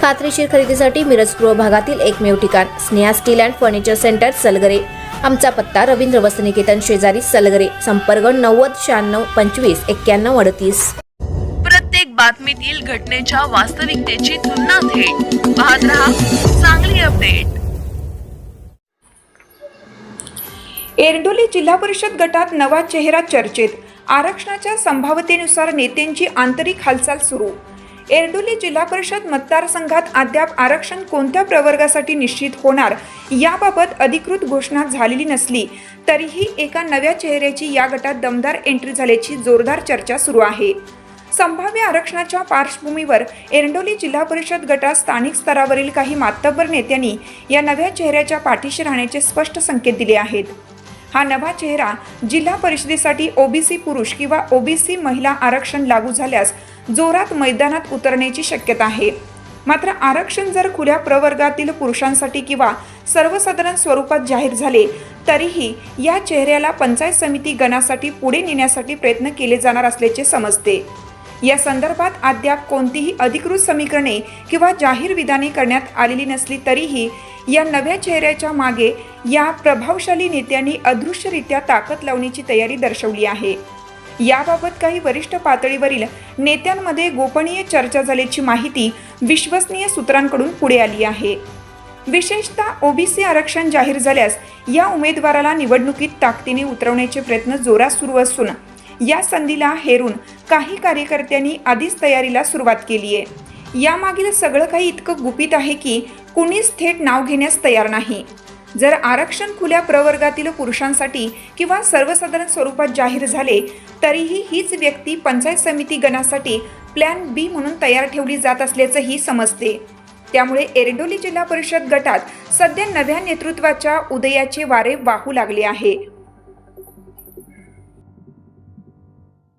खात्रीशीर खरेदीसाठी मिरज पूर्व भागातील एकमेव ठिकाण Sneha steel and furniture centre Salgare. आमचा पत्ता रवींद्र वसनिकेतन शेजारी सलगरे संपर्क नव्वद शहाण्णव पंचवीस एक्क्याण्णव अडतीस. प्रत्येक बातमीतील घटनेच्या वास्तविकतेची तुलना थेट. पाहत रहा चांगली अपडेट. एरडोली जिल्हा परिषद गटात नवा चेहरा चर्चेत. आरक्षणाच्या संभाव्यतेनुसार नेत्यांची आंतरिक हालचाल सुरू. एरडोली जिल्हा परिषद मतदारसंघात अद्याप आरक्षण कोणत्या प्रवर्गासाठी निश्चित होणार याबाबत अधिकृत घोषणा झालेली नसली तरीही एका नव्या चेहऱ्याची या गटात दमदार एंट्री झाल्याची जोरदार चर्चा सुरू आहे. संभाव्य आरक्षणाच्या पार्श्वभूमीवर एरंडोली जिल्हा परिषद गटात स्थानिक स्तरावरील काही मातब्बर नेत्यांनी या नव्या चेहऱ्याच्या पाठीशी राहण्याचे स्पष्ट संकेत दिले आहेत. हा नवा चेहरा जिल्हा परिषदेसाठी ओबीसी पुरुष किंवा ओबीसी महिला आरक्षण लागू झाल्यास जोरात मैदानात उतरण्याची शक्यता आहे. मात्र आरक्षण जर खुल्या प्रवर्गातील पुरुषांसाठी किंवा सर्वसाधारण स्वरूपात जाहीर झाले तरीही या चेहऱ्याला पंचायत समिती गणासाठी पुढे नेण्यासाठी प्रयत्न केले जाणार असल्याचे समजते. या संदर्भात अद्याप कोणतीही अधिकृत समीकरणे किंवा जाहीर विधाने करण्यात आलेली नसली तरीही या नव्या चेहऱ्याच्या मागे या प्रभावशाली नेत्यांनी अदृश्यरित्या ताकद लावण्याची तयारी दर्शवली आहे. याबाबत काही वरिष्ठ पातळीवरील नेत्यांमध्ये गोपनीय चर्चा झाल्याची माहिती विश्वसनीय सूत्रांकडून पुढे आली आहे. विशेषतः ओबीसी आरक्षण जाहीर झाल्यास या उमेदवाराला निवडणुकीत ताकदीने उतरवण्याचे प्रयत्न जोरात सुरू असून या संधीला हेरून काही कार्यकर्त्यांनी आधीच तयारीला सुरुवात केली आहे. यामागील सगळं काही इतकं गुपित आहे की कुणीच थेट नाव घेण्यास तयार नाही. जर आरक्षण खुल्या प्रवर्गातील पुरुषांसाठी किंवा सर्वसाधारण स्वरूपात जाहीर झाले तरीही हीच व्यक्ती पंचायत समिती गणासाठी प्लॅन बी म्हणून तयार ठेवली जात असल्याचंही समजते. त्यामुळे एरडोली जिल्हा परिषद गटात सध्या नव्या नेतृत्वाच्या उदयाचे वारे वाहू लागले आहे.